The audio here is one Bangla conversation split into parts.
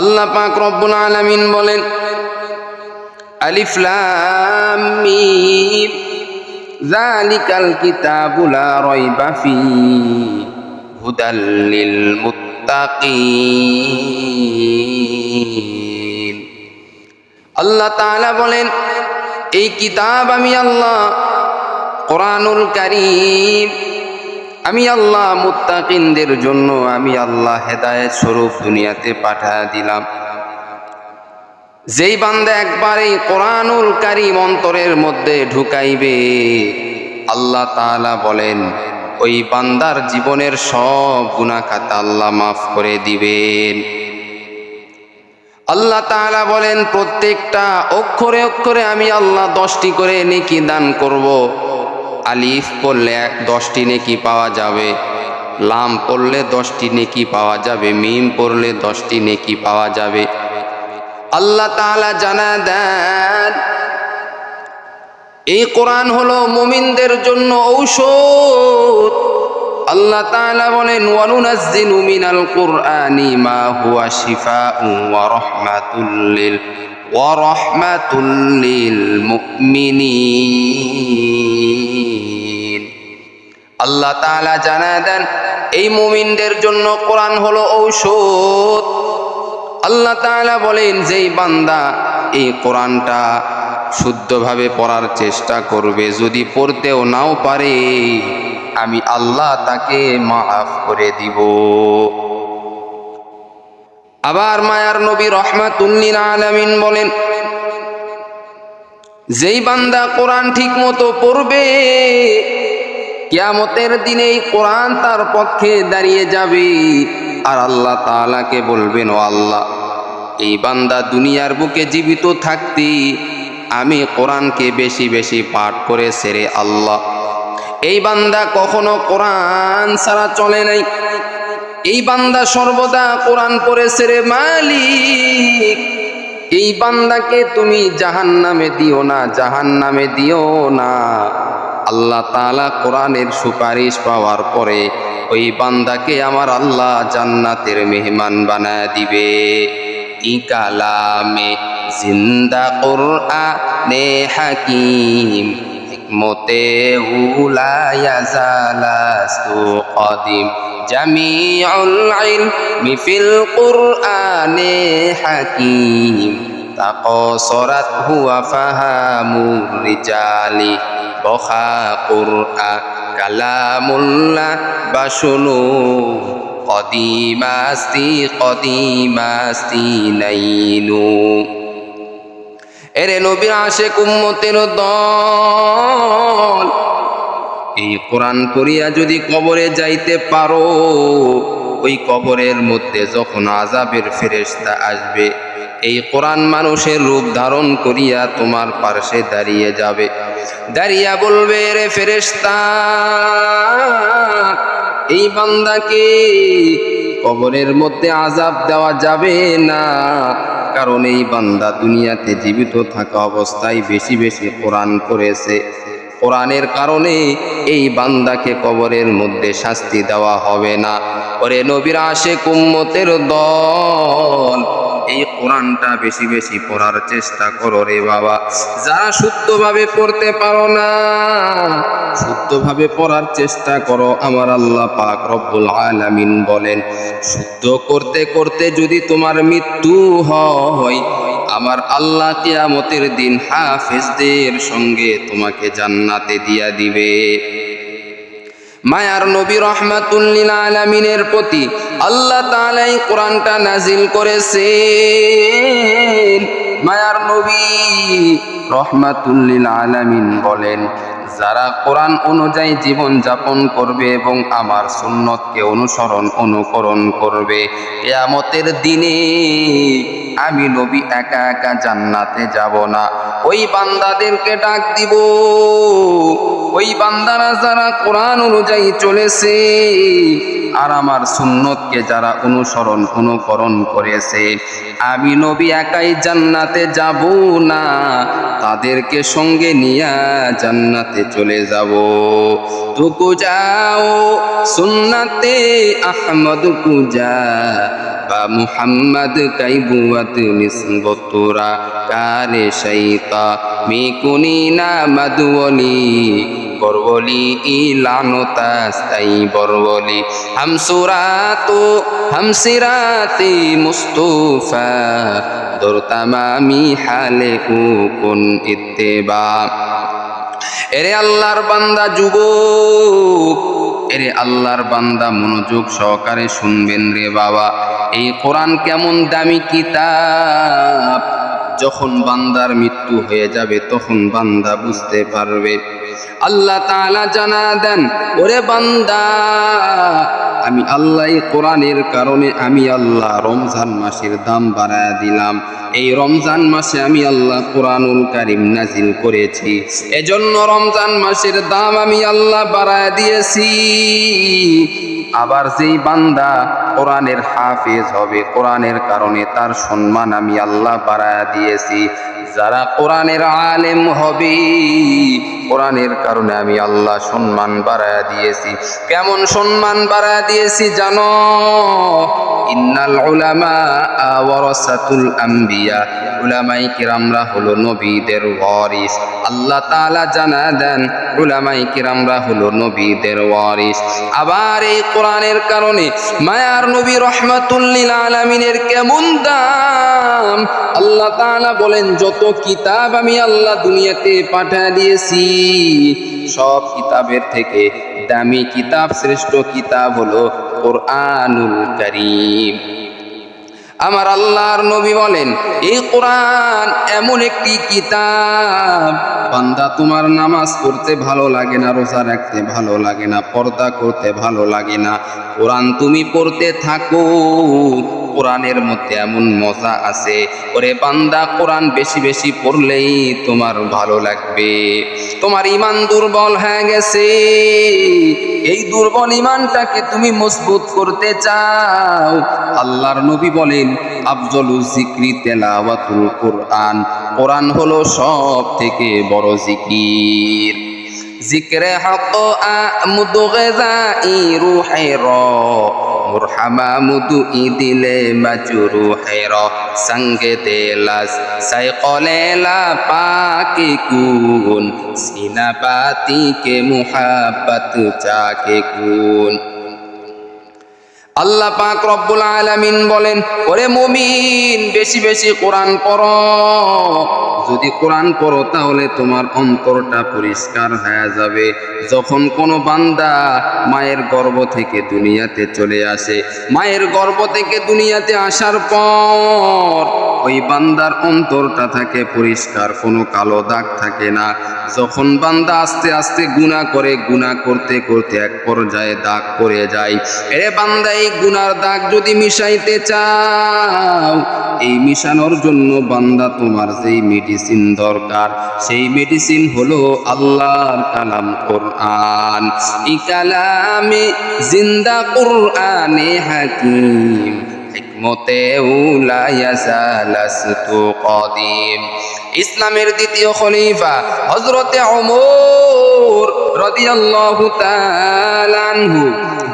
আল্লাহ পাক রব্বুল আলামিন বলেন, আলিফ লাম মিম, যালিকাল কিতাবু লা রাইবা ফি, হুদাল লিল মুত্তাকিন। আল্লাহ তাআলা বলেন, এই কিতাব আমি আল্লাহ কোরআনুল কারীম আমি আল্লাহ মুত্তাকিনদের জন্য আমি আল্লাহ হেদায়েত স্বরূপ দুনিয়াতে পাঠা দিলাম। যেই বান্দা একবার এই কোরআনুল কারিম অন্তরের মধ্যে ঢুকাইবে, আল্লাহ তাআলা বলেন, ওই বান্দার জীবনের সব গুনাহ খাতা আল্লাহ মাফ করে দিবেন। আল্লাহ তাআলা বলেন, প্রত্যেকটা অক্ষরে অক্ষরে আমি আল্লাহ দশটি করে নেকি দান করব। আলিফ পড়লে দশটি নেকি পাওয়া যাবে। লাম পড়লে দশটি নেকি পাওয়া যাবে। মিম পড়লে দশটি নেকি পাওয়া যাবে। আল্লাহ তাআলা জানা দেন, এই কোরআন হলো মুমিনদের জন্য ঔষধ। আল্লাহ তাআলা বলেন, ওয়ানুনাজ্জিলু মিনাল কুরআনি মা হুয়া শিফাউন ওয়া রাহমাতুল লিল, ওয়া রাহমাতুল লিল মুমিনিন। আল্লাহ তাআলা জানা দেন, এই মুমিনদের জন্য কোরআন হলো ঔষধ। আল্লাহ তাআলা বলেন, যেই বান্দা এই কোরআনটা শুদ্ধভাবে পড়ার চেষ্টা করবে, যদি পড়তেও নাও পারে, আমি আল্লাহ তাকে মাফ করে দিব। আবার মায়ার নবী রহমাতুল্লিল আলামিন বলেন, যেই বান্দা কোরআন ঠিক মতো পড়বে কিয়ামতের দিনে কোরআন তার পক্ষে দাঁড়িয়ে যাবে। আর আল্লাহ তাআলাকে বলবেন, ও আল্লাহ, এই বান্দা দুনিয়ার বুকে জীবিত থাকতে আমি কোরআনকে বেশি বেশি পাঠ করে সেরে আল্লাহ। এই বান্দা কখনো কোরআন ছাড়া চলে নাই। এই বান্দা সর্বদা কোরআন পড়ে সেরে মালিক। এই বান্দাকে তুমি জাহান নামে দিও না জাহান নামে দিও না। আল্লাহ তাআলা কোরআনের সুপারিশ পাওয়ার পরে ওই বান্দাকে আমার আল্লাহ জান্নাতের মেহমান বানায় দিবে। ই কালামে জিন্দা কোরআনে হাকিম, হিকমতে উলায়া জালাস্তু কদিম। জামিউল ইলমি ফিল কুরআনে হাকিম তাকসরাত হুয়া ফাহামুর রিজালি। বখা কুরআ কালামুল্লাহ বাসনু কদিমাস্তি কদিমাস্তি নাইনু। এরে নবীর আশে কুম্মতের দল, এই কোরআন পড়িয়া যদি কবরে যাইতে পারো, ওই কবরের মধ্যে যখন আজাবের ফেরেশতা আসবে এই কোরআন মানুষের রূপ ধারণ করিয়া তোমার পার্শ্বে দাঁড়িয়ে যাবে। দাঁড়িয়া বলবে, রে ফেরেশতা, এই বান্দাকে কবরের মধ্যে আজাব দেওয়া যাবে না। কারণ এই বান্দা দুনিয়াতে জীবিত থাকা অবস্থায় বেশি বেশি কোরআন করেছে কোরআনের কারণে এই বান্দাকে কবরের মধ্যে শাস্তি দেওয়া হবে না। ওরে নবীর আশে কুম্মতের দল এই কোরআনটা বেশি বেশি পড়ার চেষ্টা করো রে বাবা। যারা শুদ্ধভাবে পড়তে পারো না, শুদ্ধভাবে পড়ার চেষ্টা করো, আমার আল্লাহ পাক রব্বুল আলামিন বলেন, শুদ্ধ করতে করতে যদি তোমার মৃত্যু হয়, আমার আল্লাহ কিয়ামতের দিন হাফেজদের সঙ্গে তোমাকে জান্নাতে দিয়া দিবে। মায়ার নবী রহমাতুল্লিল আলামিনের প্রতি আল্লাহ তালাই কোরআনটা নাজিল করেছে মায়ার নবী রহমাতুল্লিল আলামিন বলেন, যারা কোরআন অনুযায়ী জীবন যাপন করবে এবং আমার সুন্নতকে অনুসরণ, অনুকরণ করবে, কেয়ামতের দিনে আমি নবী একা একা জান্নাতে যাব না। ওই বান্দাদেরকে ডাক দিব। ওই বান্দারা যারা কোরআন অনুযায়ী চলেছে আর আমার সুন্নতকে যারা অনুসরণ, অনুকরণ করেছে, আমি নবী একাই জান্নাতে যাব না। তাদেরকে সঙ্গে নিয়ে জান্নাতে চলে যাব। তুকু যাও, সুন্নাতে আহমদ কুজা বা মুহাম্মদ কাইবুয়াত নিসবতুরা কারে শৈতা, মিকুনি না মধুবলি বরবলি ইলানতা স্তাই বরবলি। হামসুরাতো, হামসিরাতে মুস্তফা দর হালে কুন ইত্তেবা। এরে আল্লাহর বান্দা যুবক এরে আল্লাহর বান্দা মনোযোগ সহকারে শুনবেন রে বাবা। এই কোরআন কেমন দামি কিতাব? যখন বান্দার মৃত্যু হয়ে যাবে, তখন বান্দা বুঝতে পারবে। আল্লাহ তাআলা জানা দেন, ওরে বান্দা আমি আল্লাহ কোরআনের কারণে আমি আল্লাহ রমজান মাসের দাম বাড়ায় দিলাম। এই রমজান মাসে আমি আল্লাহ কোরআনুল কারিম নাজিল করেছি। এজন্য রমজান মাসের দাম আমি আল্লাহ বাড়ায় দিয়েছি। আবার যেই বান্দা কোরআনের হাফেজ হবে, কোরআনের কারণে তার সম্মান আমি আল্লাহ বাড়ায় দিয়েছি। যারা কোরআনের আলেম হবে, কোরআনের কারণে আমি আল্লাহ সম্মান বাড়ায় দিয়েছি। কেমন সম্মান বাড়ায় দিয়েছি জানো? ইন্নাল উলামা ওয়ারাসাতুল উলামাই কিরামরা হলো নবীদের ওয়ারিস। আল্লাহ তাআলা জানা দেন উলামাই কিরামরা হলো নবীদের ওয়ারিস। আবার এই কোরআনের কারণে মায়ার নবী রহমাতুল্লিল আলামিনের কেমন দাম? আল্লাহ তাআলা বলেন, যত কিতাব আমি আল্লাহ দুনিয়াতে পাঠিয়ে দিয়েছি, সব কিতাবের থেকে দামি কিতাব শ্রেষ্ঠ কিতাব হলো কোরআনুল করিম। আমার আল্লাহর নবী বলেন, এই কোরআন এমন একটি কিতাব। বান্দা তোমার নামাজ পড়তে ভালো লাগে না, রোজা রাখতে ভালো লাগে না, পর্দা করতে ভালো লাগে না। কোরআন তুমি পড়তে থাকো কোরআনের মধ্যে এমন মজা আছে, ওরে বান্দা, কোরআন বেশি বেশি পড়লেই তোমার ভালো লাগবে। তোমার ইমান দুর্বল হয়ে গেছে, এই দুর্বল ইমানটাকে তুমি মজবুত করতে চাও। আল্লাহর নবী বলেন, আফজলু জিক্রি তেলাওয়াতুল কোরআন কোরআন হলো সব থেকে বড় জিকির। জিক্রে হক আমুদ গযাই রুহের মুরহামা মুদু ইদিলে মাজুরু হের, সঙ্গে দেলাস সাইকলেলা পাকে কুন, সিনা কে মুহাবত চাকে কুন। আল্লাহ পাক রব্বুল আলামিন বলেন, ওরে মুমিন, বেশি বেশি কোরআন পড়ো। যদি কোরআন পড়ো, তাহলে তোমার অন্তরটা পরিষ্কার হয়ে যাবে। যখন কোনো বান্দা মায়ের গর্ব থেকে দুনিয়াতে চলে আসে, মায়ের গর্ব থেকে দুনিয়াতে আসার পর ওই বান্দার অন্তরটা থাকে পরিষ্কার, কোনো কালো দাগ থাকে না। যখন বান্দা আস্তে আস্তে গুণা করে, গুণা করতে করতে এক পর্যায়ে দাগ পড়ে যায়। এরে বান্দা, এই গুনার দাগ যদি মিশাইতে চাও, এই মিশানোর জন্য বান্দা তোমার যেই মেডিসিন দরকার, সেই মেডিসিন হলো আল্লাহর কালাম কোরআন। এই কালামে জিন্দা কোরআনে হাকিম। উলায়াসালাস্তু কদিম। ইসলামের দ্বিতীয় খলিফা হজরতে অমর রাদিয়াল্লাহু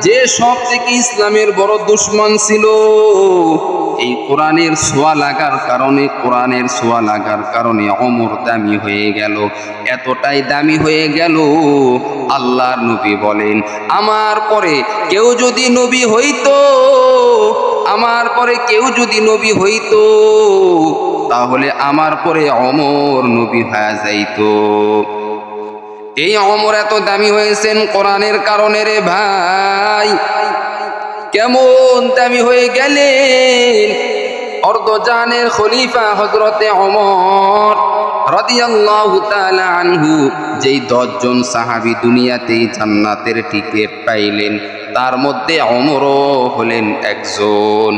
যে সব থেকে ইসলামের বড় দুশ্মন ছিল। এই কোরআনের ছোঁয়া লাগার কারণে, কোরআনের ছোঁয়া লাগার কারণে অমর দামি হয়ে গেল। এতটাই দামি হয়ে গেল, আল্লাহর নবী বলেন, আমার পরে কেউ যদি নবী হইতো আমার পরে কেউ যদি নবী হইতো, তাহলে আমার পরে অমর নবী হয়ে যাইত। এই অমর এত দামি হয়েছেন কোরআনের কারণে রে ভাই। কেমন দামি হয়ে গেলেন? অর্ধজানের খলিফা হজরতে অমর আনহু, যেই দশজন সাহাবী দুনিয়াতেই জান্নাতের টিকিট পাইলেন, তার মধ্যে অমরও হলেন একজন।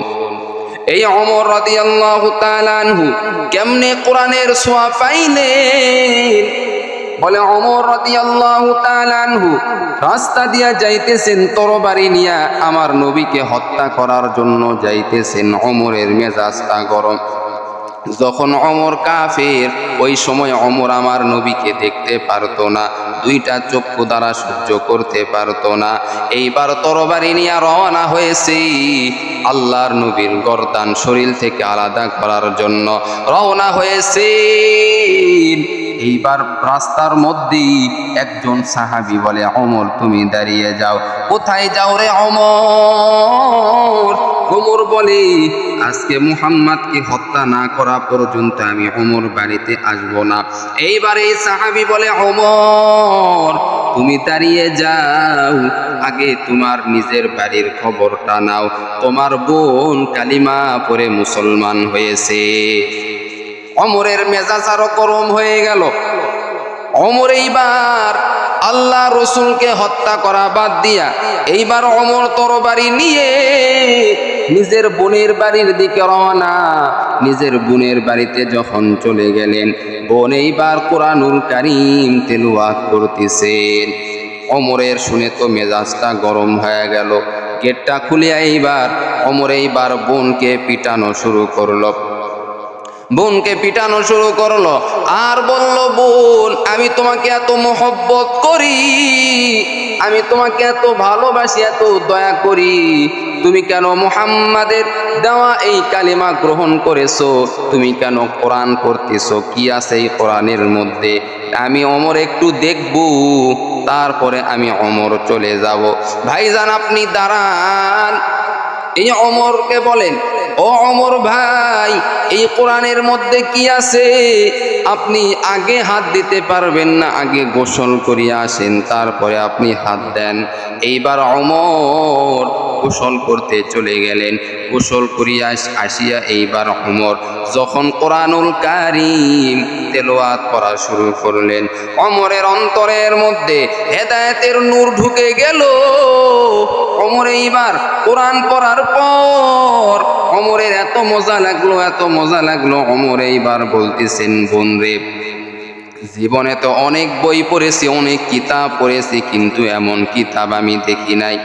এই অমর রাদিয়াল্লাহু তাআলা আনহু কেমনে কোরআনের সোয়া পাইলেন? বলে অমর আনহু, রাস্তা দিয়া যাইতেছেন তরবারি নিয়া আমার নবীকে হত্যা করার জন্য যাইতেছেন অমরের মেজাজটা গরম। যখন অমর কাফের, ওই সময় অমর আমার নবীকে দেখতে পারতো না, দুইটা চক্ষু দ্বারা সহ্য করতে পারতো না। এইবার তরবারি নিয়ে রওনা হয়েছে আল্লাহর নবীর গরদান শরীর থেকে আলাদা করার জন্য। রওনা হয়েছে এইবার রাস্তার মধ্যেই একজন সাহাবি বলে, অমর, তুমি দাঁড়িয়ে যাও। কোথায় যাও রে অমর? ওমর বলে, আজকে মুহাম্মাদকে হত্যা না করা পর্যন্ত আমি ওমর বাড়িতে আসব না। এইবারে সাহাবি বলে ওমর তুমি দাঁড়িয়ে যাও। আগে তোমার নিজের বাড়ির খবরটা নাও। তোমার বোন কালিমা পরে মুসলমান হয়েছে। অমরের মেজাজ আরও গরম হয়ে গেল। অমর এইবার আল্লাহ রসুলকে হত্যা করা বাদ দিয়া এইবার অমর তরবারি নিয়ে নিজের বোনের বাড়ির দিকে রওনা। নিজের বোনের বাড়িতে যখন চলে গেলেন, বোন এইবার কোরআনুল কারিম তেলুয়াত করতেছেন। অমরের শুনে তো মেজাজটা গরম হয়ে গেল। গেটটা খুলিয়া এইবার অমর এইবার বোনকে পিটানো শুরু করল। বোনকে পিটানো শুরু করল। আর বলল, বোন, আমি তোমাকে এত মোহব্বত করি, আমি তোমাকে এত ভালোবাসি, এত দয়া করি। তুমি কেন মুহাম্মাদের দেওয়া এই কালিমা গ্রহণ করেছ? তুমি কেন কোরআন পড়তেছো? কি আছে এই কোরআনের মধ্যে? আমি অমর একটু দেখব, তারপরে আমি অমর চলে যাব। ভাইজান, আপনি দাঁড়ান। এই অমরকে বলেন ও অমর ভাই, এই কোরআনের মধ্যে কি আছে? আপনি আগে হাত দিতে পারবেন না, আগে গোসল করিয়া আসেন, তারপরে আপনি হাত দেন। এইবার অমর গোসল করতে চলে গেলেন। গোসল করিয়া আসিয়া এইবার অমর। যখন কোরআনুল কারিম তেলোয়াত করা শুরু করলেন, অমরের অন্তরের মধ্যে হেদায়েতের নূর ঢুকে গেল। অমর এইবার কোরআন পড়ার পর অমরের এত মজা লাগল, এত মজা লাগল। অমর এইবার বলতেছেন, বোন রে জীবনে তো অনেক বই পড়েছি, অনেক কিতাব পড়েছি, কিন্তু এমন কিতাব আমি দেখি নাই।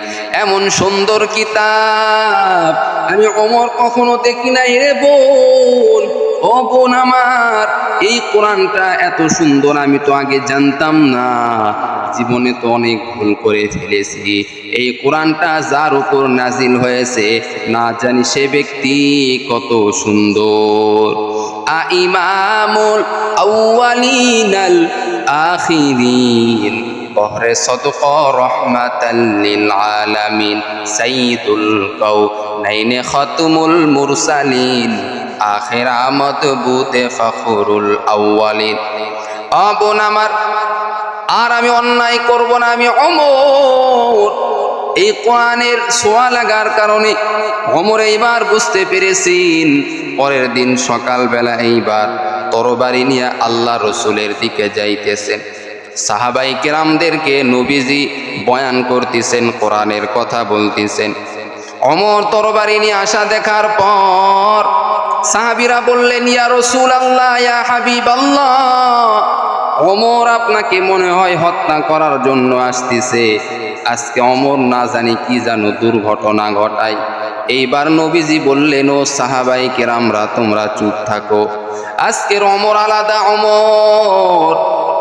এমন সুন্দর কিতাব আমি অমর কখনো দেখি নাই রে বোন। ও বোন আমার, এই কোরআনটা এত সুন্দর আমি তো আগে জানতাম না। জীবনে তো অনেক ভুল করে ফেলেছি। এই কোরআনটা যার উপর নাজিল হয়েছে, না জানি সে ব্যক্তি কত সুন্দর। আইমামুল আউয়ালিনাল আখিরিন। বহরে সদক রহমাতাল্লিল আলামিন, সাইয়্যিদুল কাউনাইনে খতমুল মুরসালিন। আখির আমদ বুতে ফখরুল আউয়ালিন। আবন আমার, আর আমি অন্যায় করব না, আমি অমর। এই কোরআনের সোয়া লাগার কারণে অমর এইবার বুঝতে পেরেছেন, পরের দিন সকালবেলা এইবার তরবারি নিয়ে আল্লাহ রসুলের দিকে যাইতেছেন। সাহাবাই কেরামদেরকে নবীজি বয়ান করতেছেন, কোরআনের কথা বলতেছেন। অমর তরবারি নিয়ে আসা দেখার পর সাহাবিরা বললেন, ইয়া রসুল আল্লাহ ইয়া হাবিব আল্লাহ অমর আপনাকে মনে হয় হত্যা করার জন্য আসতেছে। আজকে অমর না জানি কি জানো দুর্ঘটনা ঘটায়। এইবার নবীজি বললেন, ও সাহাবাই কেরামরা তোমরা চুপ থাকো। আজকের অমর আলাদা অমর।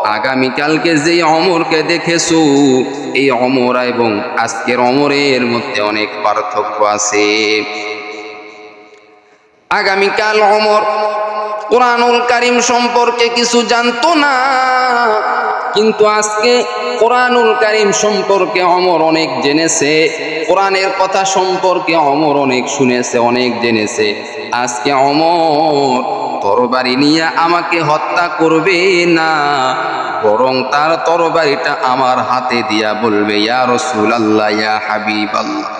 আগামীকালকে যেই অমরকে দেখেছ, এই অমর এবং আজকের অমরের মধ্যে অনেক পার্থক্য আছে। আগামীকাল অমর। কোরআনুল কারিম সম্পর্কে কিছু জানতো না। কিন্তু আজকে কোরআনুল কারিম সম্পর্কে অমর অনেক জেনেছে, কোরআনের কথা সম্পর্কে অমর অনেক শুনেছে, অনেক জেনেছে। আজকে অমর তরবারি নিয়ে আমাকে হত্যা করবে না, বরং তার তরবারিটা আমার হাতে দিয়া বলবে, ইয়া রসুল আল্লাহ ইয়া হাবিব আল্লাহ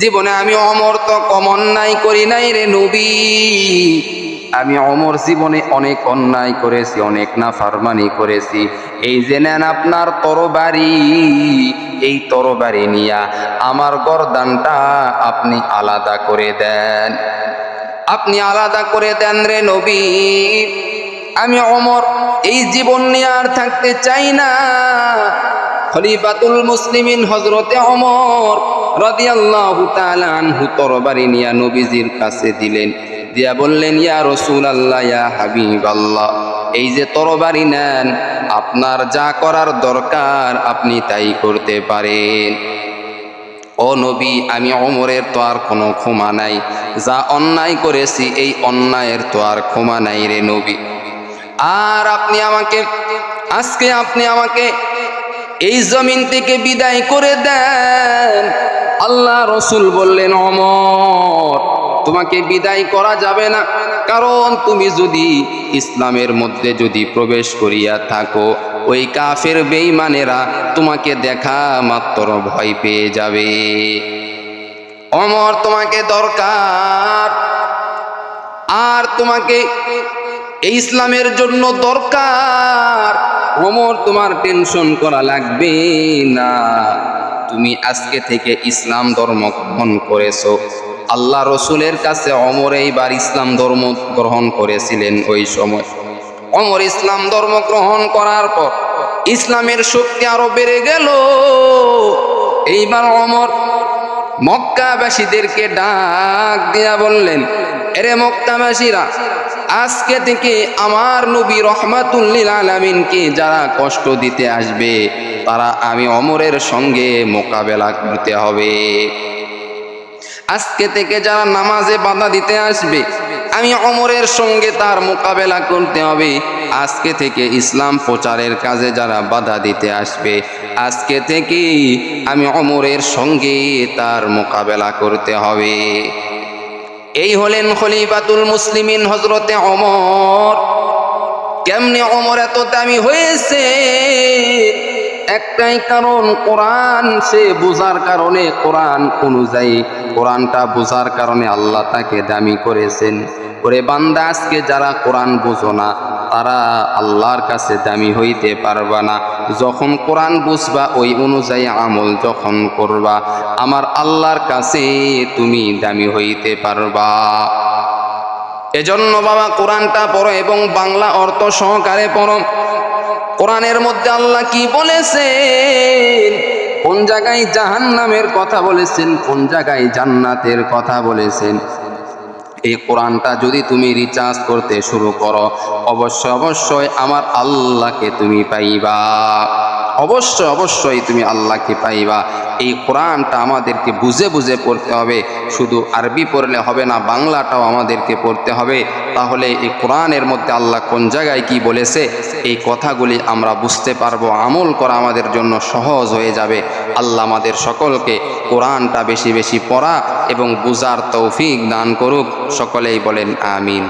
জীবনে আমি অমর তো কমন নাই, করি নাই রে নবী। আমি অমর জীবনে অনেক অন্যায় করেছি, অনেক না ফারমানি করেছি। এই যে নেন আপনার তরবারি, এই তরবারি নিয়া আমার গরদানটা আপনি আলাদা করে দেন। আপনি আলাদা করে দেন রে নবী। আমি অমর, এই জীবন নিয়ে আর থাকতে চাই না। খলিফাতুল মুসলিমিন হজরতে অমর রাদিয়াল্লাহু তাআলা আনহু তরবারি নিয়া নবীজির কাছে দিলেন। দিয়া বললেন, ইয়া রসুল আল্লাহ ইয়া হাবিব আল্লাহ এই যে তরবারি নেন, আপনার যা করার দরকার আপনি তাই করতে পারেন। ও নবী, আমি অমরের তো আর কোনো ক্ষমা নাই, যা অন্যায় করেছি, এই অন্যায়ের তো আর ক্ষমা নাই রে নবী। আর আপনি আমাকে, আজকে আপনি আমাকে এই জমিন থেকে বিদায় করে দেন। আল্লাহ রসুল বললেন, অমর, তোমাকে বিদায় করা যাবে না। কারণ তুমি যদি ইসলামের মধ্যে যদি প্রবেশ করিয়া থাকো, ওই কাফের বেইমানেরা তোমাকে দেখা মাত্র ভয় পেয়ে যাবে। অমর, তোমাকে দরকার। আর তোমাকে ইসলামের জন্য দরকার। অমর তোমার টেনশন করা লাগবে না। তুমি আজকে থেকে ইসলাম ধর্ম গ্রহণ করেছ। আল্লাহ রসুলের কাছে অমর এইবার ইসলাম ধর্ম গ্রহণ করেছিলেন ওই সময়। অমর ইসলাম ধর্ম গ্রহণ করার পর ইসলামের শক্তি আরও বেড়ে গেল। এইবার অমর মক্কাবাসীদেরকে ডাক দিয়া বললেন, এরে মক্কাবাসীরা আজকে থেকে আমার নবী রহমাতুল্লিল আলমিনকে যারা কষ্ট দিতে আসবে, তারা আমি অমরের সঙ্গে মোকাবেলা করতে হবে। আজকে থেকে যারা নামাজে বাধা দিতে আসবে, আমি অমরের সঙ্গে তার মোকাবেলা করতে হবে। আজকে থেকে ইসলাম প্রচারের কাজে যারা বাধা দিতে আসবে, আজকে থেকে আমি অমরের সঙ্গে তার মোকাবেলা করতে হবে। এই হলেন খলিফাতুল মুসলিমিন হজরতে অমর কেমনে অমর এত দামি হয়েছে? একটাই কারণ, কোরআন সে বোঝার কারণে, কোরআন অনুযায়ী, কোরআনটা বোঝার কারণে আল্লাহ তাকে দামি করেছেন। ওরে বান্দা, আজকে যারা কোরআন বোঝো না, তারা আল্লাহর কাছে দামি হইতে পারবা না। যখন কোরআন বুঝবা, ওই অনুযায়ী আমল যখন করবা, আমার আল্লাহর কাছে তুমি দামি হইতে পারবা। এজন্য বাবা, কোরআনটা পড়ো এবং বাংলা অর্থ সহকারে পড়ো। কোরআনের মধ্যে আল্লাহ কি বলেছেন? কোন জায়গায় জাহান্নামের কথা বলেছেন, কোন জায়গায় জান্নাতের কথা বলেছেন? এই কোরআনটা যদি তুমি রিচার্জ করতে শুরু করো অবশ্যই অবশ্যই আমার আল্লাহকে তুমি পাইবা। অবশ্যই অবশ্যই তুমি আল্লাহকে পাইবা। এই কোরআনটা আমাদেরকে বুঝে বুঝে পড়তে হবে। শুধু আরবি পড়লে হবে না, বাংলাটাও আমাদেরকে পড়তে হবে। তাহলে এই কোরআনের মধ্যে আল্লাহ কোন জায়গায় কি বলেছে, এই কথাগুলি আমরা বুঝতে পারব। আমল করা আমাদের জন্য সহজ হয়ে যাবে। আল্লাহ আমাদের সকলকে কোরআনটা বেশি বেশি পড়া এবং বুজার তৌফিক দান করুক। সকলেই বলেন, আমিন।